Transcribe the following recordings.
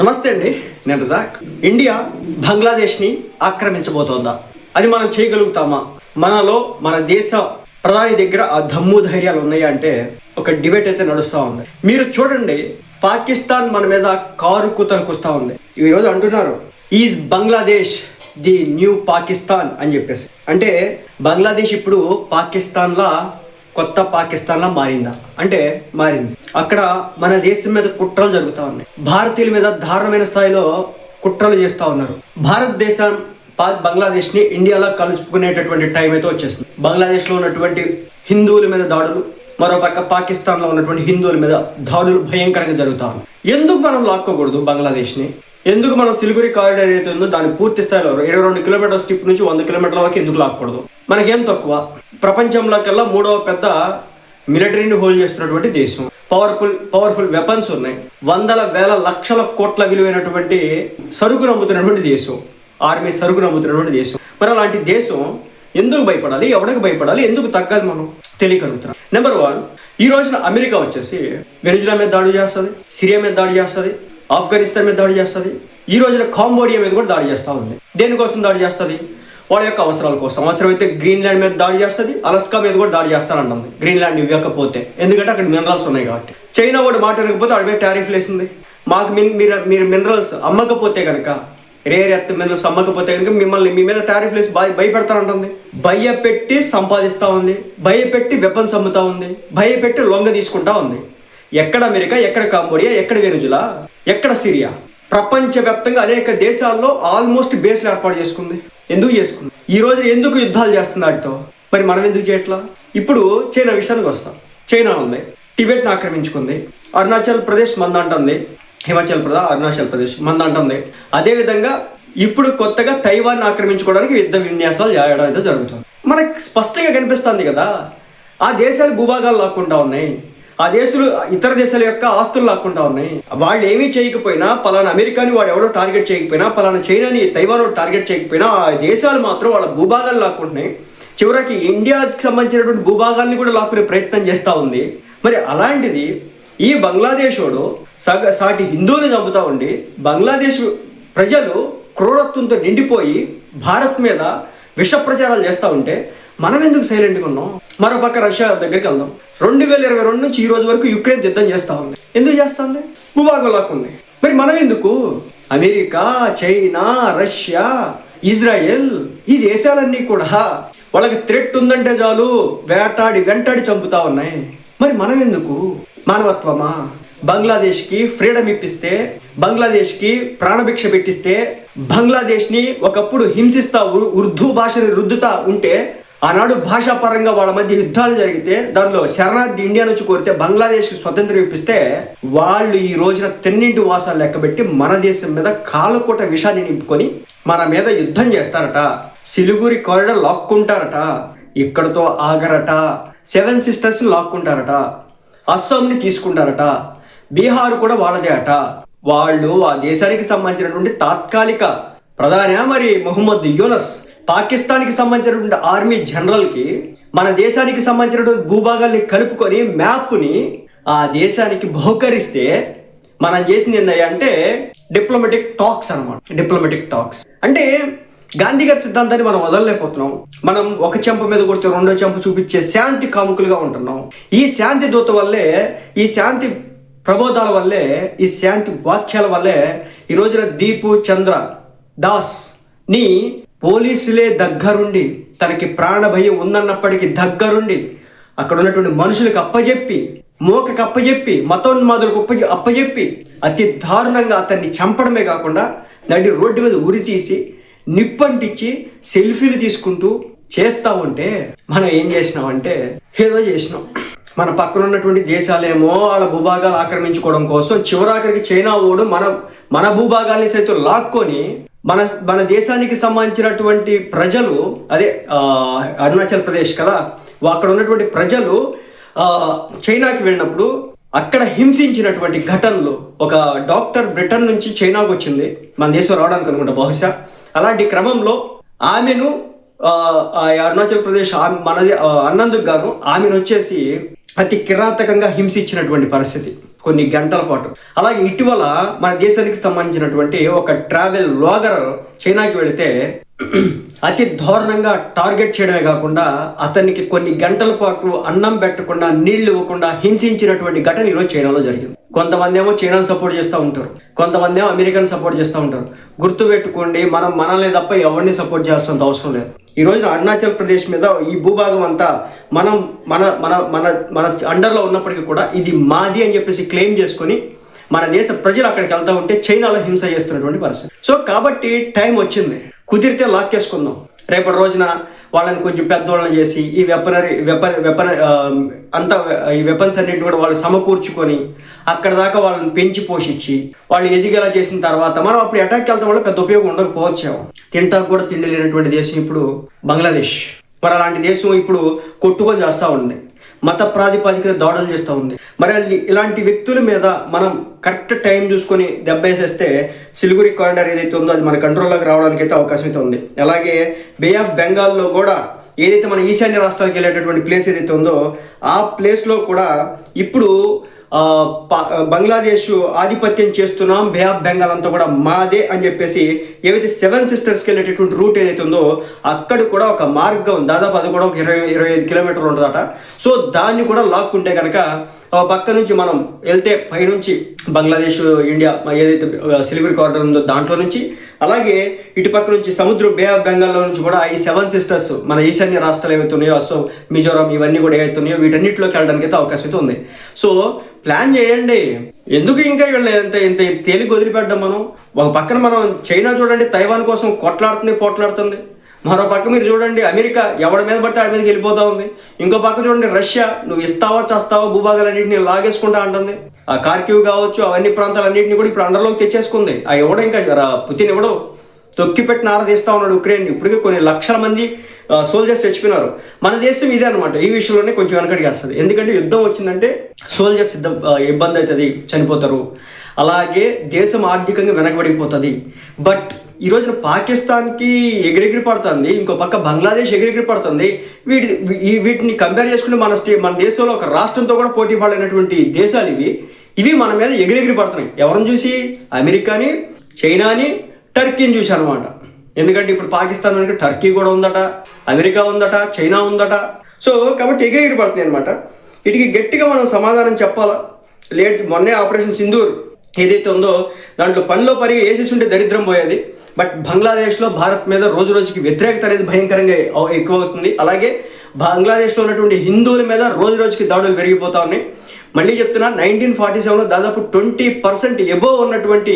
నమస్తే అండి నేను రజాక్. ఇండియా బంగ్లాదేశ్ని ఆక్రమించబోతోందా? అది మనం చేయగలుగుతామా? మనలో మన దేశ ప్రధాని దగ్గర ఆ దమ్ము ధైర్యాలు ఉన్నాయా అంటే ఒక డిబేట్ అయితే నడుస్తూ ఉంది. మీరు చూడండి పాకిస్తాన్ మన మీద కారు కూతలకు వస్తూ ఉంది. ఈరోజు అంటున్నారు is Bangladesh the new Pakistan అని చెప్పేసి. అంటే బంగ్లాదేశ్ ఇప్పుడు పాకిస్తాన్లా కొత్త పాకిస్తాన్లా మారిందా? అంటే మారింది. అక్కడ మన దేశం మీద కుట్రలు జరుగుతూ ఉన్నాయి. భారతీయుల మీద దారుణమైన స్థాయిలో కుట్రలు చేస్తూ ఉన్నారు. భారతదేశం పా- బంగ్లాదేశ్ని ఇండియాలో కలుసుకునేటటువంటి టైం అయితే వచ్చేస్తుంది బంగ్లాదేశ్లో ఉన్నటువంటి హిందువుల మీద దాడులు మరోపక్క పాకిస్తాన్లో ఉన్నటువంటి హిందువుల మీద దాడులు భయంకరంగా జరుగుతూ ఉన్నాయి. ఎందుకు మనం లాక్కోకూడదు బంగ్లాదేశ్ని? ఎందుకు మనం సిలిగురి కారిడార్ ఏదైతే ఉందో దాన్ని పూర్తి స్థాయిలో ఇరవై రెండు కిలోమీటర్ స్టిప్ నుంచి వంద కిలోమీటర్ల వరకు ఎందుకు లాక్కూడదు? మనకేం తక్కువ? ప్రపంచంలోకెల్లా మూడవ పెద్ద మిలిటరీని హోల్డ్ చేస్తున్నటువంటి దేశం. పవర్ఫుల్ పవర్ఫుల్ వెపన్స్ ఉన్నాయి. వందల వేల లక్షల కోట్ల విలువైనటువంటి సరుకు నమ్ముతున్నటువంటి దేశం. ఆర్మీ సరుకు నమ్ముతున్నటువంటి దేశం. మరి అలాంటి దేశం ఎందుకు భయపడాలి? ఎవరికి భయపడాలి? ఎందుకు తగ్గాలి మనం? తెలియగలుగుతున్నాం నెంబర్ వన్ ఈ రోజున అమెరికా వచ్చేసి వెనిజులా మీద దాడి చేస్తుంది సిరియా మీద దాడి చేస్తుంది ఆఫ్ఘనిస్తాన్ మీద దాడి చేస్తుంది. ఈ రోజున కాంబోడియా మీద కూడా దాడి చేస్తూ ఉంది. దేనికోసం దాడి చేస్తుంది? వాళ్ళ యొక్క అవసరాల కోసం. అవసరమైతే గ్రీన్లాండ్ మీద దాడి చేస్తుంది అలస్కా మీద కూడా దాడి చేస్తానంటుంది. గ్రీన్లాండ్ ఇవ్వకపోతే. ఎందుకంటే అక్కడ మినరల్స్ ఉన్నాయి కాబట్టి. చైనా కూడా మాట వినకపోతే అడిగే టారిఫ్ వేసింది మాకు మిన్- మీరు మీరు మినరల్స్ అమ్మకపోతే కనుక రేర్ ఎర్త్ మినరల్స్ అమ్మకపోతే కనుక మిమ్మల్ని మీ మీద టారిఫ్ వేసి భయ భయపెడతానంటుంది. భయపెట్టి సంపాదిస్తూ ఉంది. భయపెట్టి వెపన్స్ అమ్ముతూ ఉంది. భయపెట్టి లొంగ తీసుకుంటా ఉంది. ఎక్కడ అమెరికా ఎక్కడ కాంబోడియా ఎక్కడ వెనుజులా? ఎక్కడ సిరియా? ప్రపంచవ్యాప్తంగా అనేక దేశాల్లో ఆల్మోస్ట్ బేస్లు ఏర్పాటు చేసుకుంది. ఎందుకు చేసుకుంది? ఈ రోజు ఎందుకు యుద్ధాలు చేస్తుంది వాటితో? మరి మనం ఎందుకు చేయట్లా? ఇప్పుడు చైనా విషయానికి వస్తాం. చైనా ఉంది. టిబెట్ని ఆక్రమించుకుంది. అరుణాచల్ ప్రదేశ్ మందంటుంది హిమాచల్ ప్రదేశ్ అరుణాచల్ ప్రదేశ్ మందంటుంది అదేవిధంగా ఇప్పుడు కొత్తగా తైవాన్ ఆక్రమించుకోవడానికి యుద్ధ విన్యాసాలు చేయడం అయితే జరుగుతుంది. మనకు స్పష్టంగా కనిపిస్తుంది కదా ఆ దేశాలు భూభాగాలు లాక్కుంటా ఉన్నాయి. ఆ దేశాలు ఇతర దేశాల యొక్క ఆస్తులు లాక్కుంటా ఉన్నాయి. వాళ్ళు ఏమీ చేయకపోయినా పలానా అమెరికాని వాడు ఎవడో టార్గెట్ చేయకపోయినా పలానా చైనాని తైవాన్ టార్గెట్ చేయకపోయినా ఆ దేశాలు మాత్రం వాళ్ళ భూభాగాలు లాక్కుంటున్నాయి. చివరికి ఇండియాకి సంబంధించినటువంటి భూభాగాల్ని కూడా లాక్కునే ప్రయత్నం చేస్తూ ఉంది. మరి అలాంటిది ఈ బంగ్లాదేశోడు సగ సాటి హిందువుని చంపుతా ఉండి బంగ్లాదేశ్ ప్రజలు క్రూరత్వంతో నిండిపోయి భారత్ మీద విష ప్రచారాలు చేస్తూ ఉంటే మనం ఎందుకు సైలెంట్గా ఉన్నాం? మరో పక్క రష్యా దగ్గరికి వెళ్దాం. రెండు వేల ఇరవై రెండు నుంచి ఈ రోజు వరకు యుక్రెయిన్ యుద్ధం చేస్తూ ఉంది. ఎందుకు చేస్తుంది? భూభాగం లాక్కుంది. మరి మనం ఎందుకు అమెరికా చైనా రష్యా ఇజ్రాయెల్ ఈ దేశాలన్నీ కూడా వాళ్ళకి థ్రెట్ ఉందంటే చాలు వేటాడి వెంటాడి చంపుతా ఉన్నాయి. మరి మనం ఎందుకు మానవత్వమా? బంగ్లాదేశ్కి ఫ్రీడమ్ ఇప్పిస్తే బంగ్లాదేశ్కి ప్రాణభిక్ష పెట్టిస్తే బంగ్లాదేశ్ని ఒకప్పుడు హింసిస్తా ఉర్దూ భాషని రుద్దుతా ఉంటే ఆనాడు భాషాపరంగా వాళ్ళ మధ్య యుద్ధాలు జరిగితే దానిలో శరణార్థి ఇండియా నుంచి కోరితే బంగ్లాదేశ్కి స్వతంత్రం ఇప్పిస్తే వాళ్ళు ఈ రోజున తెన్నింటి వాసాలు లెక్కబెట్టి మన దేశం మీద కాలకోట విషాన్ని నింపుకొని మన మీద యుద్ధం చేస్తారట. సిలిగురి కారిడర్ లాక్కుంటారట. ఇక్కడతో ఆగరట. సెవెన్ సిస్టర్స్ లాక్కుంటారట. అస్సాంని తీసుకుంటారట. బీహార్ కూడా వాళ్ళదే అట. వాళ్ళు ఆ దేశానికి సంబంధించినటువంటి తాత్కాలిక ప్రధాని మరి మొహమ్మద్ యూనస్? పాకిస్తాన్కి సంబంధించినటువంటి ఆర్మీ జనరల్కి మన దేశానికి సంబంధించినటువంటి భూభాగాల్ని కలుపుకొని మ్యాప్ని ఆ దేశానికి బహుకరిస్తే మనం చేసింది ఏంటంటే అంటే డిప్లొమాటిక్ టాక్స్ అన్నమాట. Diplomatic talks. అంటే గాంధీ గారి సిద్ధాంతాన్ని మనం వదలలేకపోతున్నాం. మనం ఒక చెంప మీద కొడితే రెండో చెంప చూపించే శాంతి కాముకులుగా ఉంటున్నాం. ఈ శాంతి దూత వల్లే ఈ శాంతి ప్రబోధాల వల్లే ఈ శాంతి వాక్యాల వల్లే ఈ రోజున దీపు చంద్ర దాస్ని పోలీసులే దగ్గరుండి తనకి ప్రాణభయం ఉందన్నప్పటికీ దగ్గరుండి అక్కడ ఉన్నటువంటి మనుషులకు అప్పజెప్పి మోకకు అప్పజెప్పి మతోన్మాదులకు అప్ప అప్పజెప్పి అతి దారుణంగా అతన్ని చంపడమే కాకుండా నడి రోడ్డు మీద ఉరి తీసి నిప్పంటిచ్చి సెల్ఫీలు తీసుకుంటూ చేస్తా ఉంటే మనం ఏం చేసినామంటే ఏదో చేసినాం. మన పక్కన ఉన్నటువంటి దేశాలేమో వాళ్ళ భూభాగాలు ఆక్రమించుకోవడం కోసం చివరాఖరికి చైనా ఓడు మన మన భూభాగాల్ని సైతం లాక్కొని మన మన దేశానికి సంబంధించినటువంటి ప్రజలు అదే అరుణాచల్ ప్రదేశ్ కదా అక్కడ ఉన్నటువంటి ప్రజలు చైనాకి వెళ్ళినప్పుడు అక్కడ హింసించినటువంటి ఘటనలు ఒక డాక్టర్ బ్రిటన్ నుంచి చైనాకు వచ్చింది మన దేశం రావడానికి అనుకుంటా బహుశా. అలాంటి క్రమంలో ఆమెను ఆ, అరుణాచల్ ప్రదేశ్ ఆమె మనది అన్నందుకు గాను ఆమెను వచ్చేసి అతి కిరాతకంగా హింసించినటువంటి పరిస్థితి. కొన్ని గంటల పాటు. అలాగే ఇటీవల మన దేశానికి సంబంధించినటువంటి ఒక ట్రావెల్ లాగర్ చైనాకి వెళితే అతి దారుణంగా టార్గెట్ చేయడమే కాకుండా అతనికి కొన్ని గంటల పాటు అన్నం పెట్టకుండా నీళ్ళు ఇవ్వకుండా హింసించినటువంటి ఘటన ఈరోజు చైనాలో జరిగింది. కొంతమంది ఏమో చైనాను సపోర్ట్ చేస్తూ ఉంటారు. కొంతమంది ఏమో అమెరికాను సపోర్ట్ చేస్తూ ఉంటారు. గుర్తుపెట్టుకోండి మనం మనల్ని తప్ప ఎవరిని సపోర్ట్ చేస్తున్నంత అవసరం లేదు. ఈ రోజున అరుణాచల్ ప్రదేశ్ మీద ఈ భూభాగం అంతా మనం మన మన మన మన అండర్లో ఉన్నప్పటికీ కూడా ఇది మాది అని చెప్పేసి క్లెయిమ్ చేసుకొని మన దేశ ప్రజలు అక్కడికి వెళ్తా ఉంటే చైనాలో హింస చేస్తున్నటువంటి పరిస్థితి. సో కాబట్టి టైం వచ్చింది. కుదిరితే లాక్ చేసుకుందాం రేపటి రోజున వాళ్ళని కొంచెం పెద్దోళ్ళని చేసి ఈ వెపనరీ వెపన్ వెపన్ అంతా ఈ వెపన్స్ అన్నింటిని కూడా వాళ్ళు సమకూర్చుకొని అక్కడ దాకా వాళ్ళని పెంచి పోషించి వాళ్ళు ఎదిగేలా చేసిన తర్వాత మనం అప్పుడు అటాక్కి వెళ్తాం వల్ల పెద్ద ఉపయోగం ఉండకపోవచ్చాము తింటాకు కూడా తిండి లేనటువంటి దేశం ఇప్పుడు బంగ్లాదేశ్. మరి అలాంటి దేశం ఇప్పుడు కొట్టుకొని చేస్తూ ఉంది. మత ప్రాతిపదికన దాడులు చేస్తూ ఉంది. మరి అది ఇలాంటి వ్యక్తుల మీద మనం కరెక్ట్ టైం చూసుకొని దెబ్బేసేస్తే సిలిగురి కారిడార్ ఏదైతే ఉందో అది మన కంట్రోల్లోకి రావడానికి అయితే అవకాశం అయితే ఉంది. అలాగే బే ఆఫ్ బెంగాల్లో కూడా ఏదైతే మన ఈశాన్య రాష్ట్రాలకు వెళ్ళేటటువంటి ప్లేస్ ఏదైతే ఉందో ఆ ప్లేస్లో కూడా ఇప్పుడు బంగ్లాదేశ్ ఆధిపత్యం చేస్తున్నాం బే ఆఫ్ బెంగాల్ అంతా కూడా మాదే అని చెప్పేసి ఏవైతే సెవెన్ సిస్టర్స్కి వెళ్ళేటటువంటి రూట్ ఏదైతే ఉందో అక్కడ కూడా ఒక మార్గం దాదాపు అది కూడా ఒక ఇరవై ఇరవై ఐదు కిలోమీటర్లు ఉంటుందట. సో దాన్ని కూడా లాక్కుంటే కనుక పక్క నుంచి మనం వెళ్తే పైనుంచి బంగ్లాదేశ్ ఇండియా ఏదైతే సిలిగురి కార్డర్ ఉందో దాంట్లో నుంచి అలాగే ఇటుపక్క నుంచి సముద్రం బే ఆఫ్ బెంగాల్లో నుంచి కూడా ఈ సెవెన్ సిస్టర్స్ మన ఈశాన్య రాష్ట్రాలు ఏవైతున్నాయో అసో మిజోరాం ఇవన్నీ కూడా ఏవైతున్నాయో వీటన్నిటిలోకి వెళ్ళడానికి అయితే అవకాశం అయితే ఉంది. సో ప్లాన్ చేయండి. ఎందుకు ఇంకా వీళ్ళు ఇంత ఇంత తేలిక వదిలిపెడ్డాం మనం? ఒక పక్కన మనం చైనా చూడండి తైవాన్ కోసం కొట్లాడుతుంది పోట్లాడుతుంది. మరో పక్క మీరు చూడండి అమెరికా ఎవడి మీద పడితే ఆడి మీదకి వెళ్ళిపోతా ఉంది. ఇంకో పక్క చూడండి రష్యా నువ్వు ఇస్తావా చేస్తావా భూభాగాలన్నింటినీ లాగేసుకుంటా అంటుంది. ఆ కార్క్యూ కావచ్చు అవన్నీ ప్రాంతాలన్నింటినీ కూడా ఇప్పుడు అండర్లోకి తెచ్చేసుకుంది. ఆ ఎవడో ఇంకా పుతిన్ ఎవడో తొక్కిపెట్టిన ఆరాధిస్తూ ఉన్నాడు ఉక్రెయిన్ ఇప్పటికే కొన్ని లక్షల మంది సోల్జర్స్ చచ్చిపోయినారు. మన దేశం ఇదే అనమాట ఈ విషయంలోనే కొంచెం వెనకడికి వస్తుంది. ఎందుకంటే యుద్ధం వచ్చిందంటే సోల్జర్స్ ఇద్దం ఇబ్బంది అవుతుంది చనిపోతారు. అలాగే దేశం ఆర్థికంగా వెనకబడిపోతుంది. బట్ ఈ రోజున పాకిస్తాన్కి ఎగిరెగిరి పడుతుంది ఇంకో పక్క బంగ్లాదేశ్ ఎగిరెగిరి పడుతుంది. వీటి వీటిని కంపేర్ చేసుకుంటే మన స్టే మన దేశంలో ఒక రాష్ట్రంతో కూడా పోటీ పడలేనటువంటి దేశాలు ఇవి. ఇవి మన మీద ఎగిరెగిరి పడుతున్నాయి. ఎవరిని చూసి? అమెరికాని చైనాని టర్కీని చూసి అనమాట ఎందుకంటే ఇప్పుడు పాకిస్తాన్ వెనక టర్కీ కూడా ఉందట అమెరికా ఉందట చైనా ఉందట. సో కాబట్టి ఎగిరెగిరి పడుతున్నాయి అనమాట వీటికి గట్టిగా మనం సమాధానం చెప్పాలా? లేట్ మొన్నే ఆపరేషన్ సింధూర్. ఏదైతే ఉందో దాంట్లో పనిలో పరిగి వేసేసుంటే దరిద్రం పోయేది. బట్ బంగ్లాదేశ్లో భారత్ మీద రోజు రోజుకి వ్యతిరేకత అనేది భయంకరంగా ఎక్కువ అవుతుంది అలాగే బంగ్లాదేశ్లో ఉన్నటువంటి హిందువుల మీద రోజు రోజుకి దాడులు పెరిగిపోతా ఉన్నాయి. మళ్ళీ చెప్తున్నా నైన్టీన్ ఫార్టీ సెవెన్లో దాదాపు ట్వంటీ పర్సెంట్ ఎబోవ్ ఉన్నటువంటి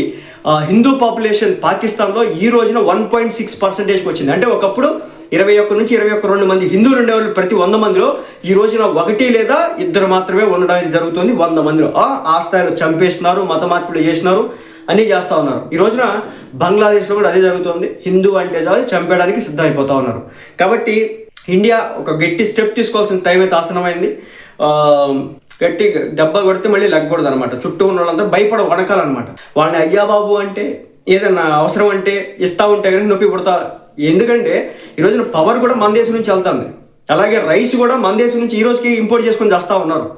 హిందూ పాపులేషన్ పాకిస్తాన్లో ఈ రోజున వన్ పాయింట్ సిక్స్ పర్సెంటేజ్కి వచ్చింది. అంటే ఒకప్పుడు ఇరవై ఒక్క నుంచి ఇరవై ఒక్క రెండు మంది హిందువులు ఉండేవాళ్ళు ప్రతి వంద మందిలో ఈ రోజున ఒకటి లేదా ఇద్దరు మాత్రమే ఉండడం అనేది జరుగుతుంది. వంద మందిలో. ఆ, స్థాయిలో చంపేస్తున్నారు మత మార్పులు చేసినారు అన్నీ చేస్తూ ఉన్నారు. ఈ రోజున బంగ్లాదేశ్లో కూడా అదే జరుగుతుంది. హిందూ అంటే చాలు చంపేయడానికి సిద్ధమైపోతూ ఉన్నారు. కాబట్టి ఇండియా ఒక గట్టి స్టెప్ తీసుకోవాల్సిన టైం అయితే ఆసనమైంది గట్టి దెబ్బ కొడితే మళ్ళీ లగ్గకూడదు అనమాట చుట్టూ ఉన్న వాళ్ళంతా భయపడ వణకాలన్నమాట వాళ్ళని అయ్యా బాబు అంటే ఏదైనా అవసరం అంటే ఇస్తా ఉంటే కానీ నొప్పి పుడతా ఎందుకంటే ఈ రోజున పవర్ కూడా మన దేశం నుంచి వెళ్తుంది. అలాగే రైస్ కూడా మన దేశం నుంచి ఈ రోజుకి ఇంపోర్ట్ చేసుకొని చేస్తూ ఉన్నారు.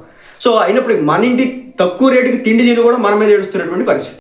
సో అయినప్పుడు మన ఇంటి తక్కువ రేటుకి తిండి తిని కూడా మన మీద ఏడుస్తున్నటువంటి పరిస్థితి.